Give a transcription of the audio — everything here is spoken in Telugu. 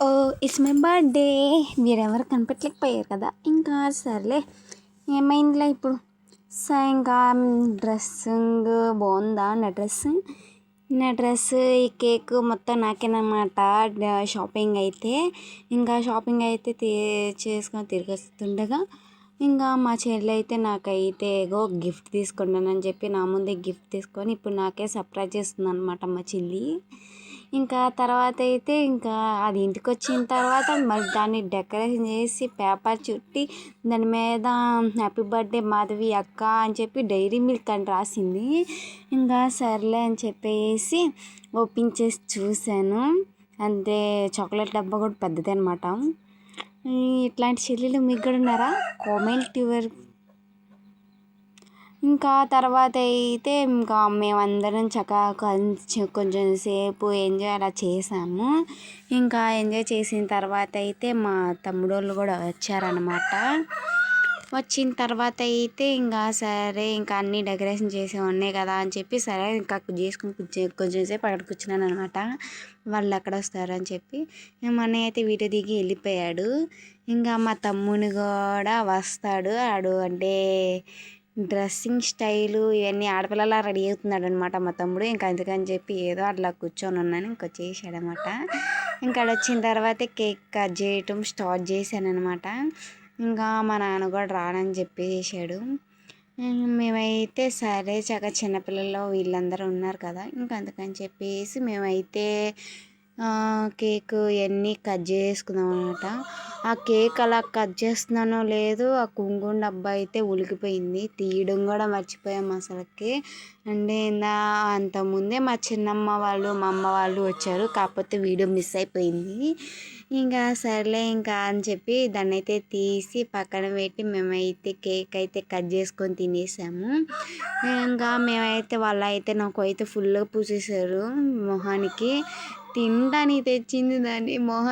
ఓ ఇట్స్ మై బర్త్డే మీరెవరు కనిపెట్టలేకపోయారు కదా? ఇంకా సర్లే ఏమైందిలే ఇప్పుడు? సో ఇంకా డ్రెస్సింగ్ బాగుందా? నా డ్రెస్? నా డ్రెస్ ఈ కేక్ మొత్తం నాకేనమాట. షాపింగ్ అయితే ఇంకా షాపింగ్ అయితే తీ చేసుకొని తిరిగిస్తుండగా ఇంకా మా చెల్లి అయితే నాకైతే ఏగో గిఫ్ట్ తీసుకుంటానని చెప్పి నా ముందే గిఫ్ట్ తీసుకొని ఇప్పుడు నాకే సర్ప్రైజ్ చేస్తుంది అనమాట మా చెల్లి. ఇంకా తర్వాత అయితే ఇంకా అది ఇంటికి వచ్చిన తర్వాత మళ్ళీ దాన్ని డెకరేషన్ చేసి పేపర్ చుట్టి దాని మీద హ్యాపీ బర్త్డే మాధవి అక్క అని చెప్పి డైరీ మిల్క్ అని రాసింది. ఇంకా సర్లే అని చెప్పేసి ఓపెన్ చేసి చూశాను. అంతే చాక్లెట్ డబ్బా కూడా పెద్దది అనమాట ఇట్లాంటి చెల్లెలు మీకు కూడా ఉన్నారా? కామెంట్ యువర్ ఇంకా తర్వాత అయితే ఇంకా మేమందరం చక్కగా కొంచెం కొంచెం సేపు ఎంజాయ్ అలా చేసాము. ఇంకా ఎంజాయ్ చేసిన తర్వాత అయితే మా తమ్ముడు వాళ్ళు కూడా వచ్చారనమాట వచ్చిన తర్వాత అయితే ఇంకా సరే ఇంకా అన్నీ డెకరేషన్ చేసే ఉన్నాయి కదా అని చెప్పి సరే ఇంకా చేసుకుని కొంచెం కొంచెం సేపు అక్కడ కూర్చున్నాను అనమాట వాళ్ళు అక్కడ వస్తారని చెప్పి. మన అయితే వీడియో దిగి వెళ్ళిపోయాడు. ఇంకా మా తమ్ముని కూడా వస్తాడు. ఆడు అంటే డ్రెస్సింగ్ స్టైలు ఇవన్నీ ఆడపిల్లలా రెడీ అవుతున్నాడు అనమాట మా తమ్ముడు. ఇంకా అందుకని చెప్పి ఏదో అట్లా కూర్చొని ఉన్నాను. ఇంకా చేశాడనమాట ఇంకా వచ్చిన తర్వాత కేక్ కట్ చేయటం స్టార్ట్ చేశాను అనమాట ఇంకా మా నాన్న కూడా రానని చెప్పేసాడు. మేమైతే సరే చక్క చిన్నపిల్లలు వీళ్ళందరూ ఉన్నారు కదా. ఇంకా అందుకని చెప్పేసి మేమైతే కేక్ ఇవన్నీ కట్ చేసుకుందాం అనమాట ఆ కేక్ అలా కట్ చేస్తున్నానో లేదు ఆ కుంకుమ డబ్బా అయితే ఉలికిపోయింది. తీయడం కూడా మర్చిపోయాం అసలుకి. అంటే నా అంతకుముందే మా చిన్నమ్మ వాళ్ళు మా అమ్మ వాళ్ళు వచ్చారు. కాకపోతే వీడియో మిస్ అయిపోయింది. ఇంకా సర్లే ఇంకా అని చెప్పి దాన్ని అయితే తీసి పక్కన పెట్టి మేమైతే కేక్ అయితే కట్ చేసుకొని తినేసాము. ఇంకా మేమైతే వాళ్ళు అయితే నాకు అయితే ఫుల్గా పూసేసారు మొహానికి. తినడానికి తెచ్చింది దాన్ని మోహన్